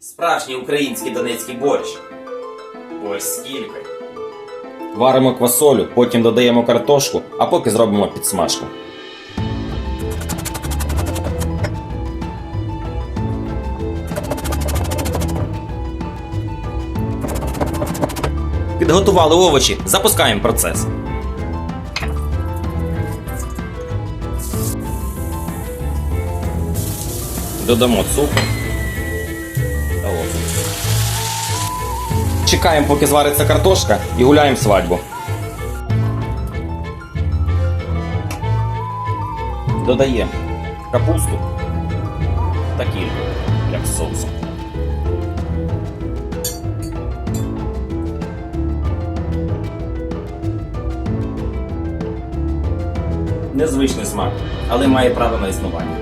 Справжній український донецький борщ. З кількою. Варимо квасолю, потім додаємо картошку, а поки зробимо підсмажку. Підготували овочі, запускаємо процес. Додамо цукор Чекаємо, поки звариться картошка і гуляємо свадьбу. Додаємо капусту та кільку, як з соусом. Незвичний смак, але має право на існування.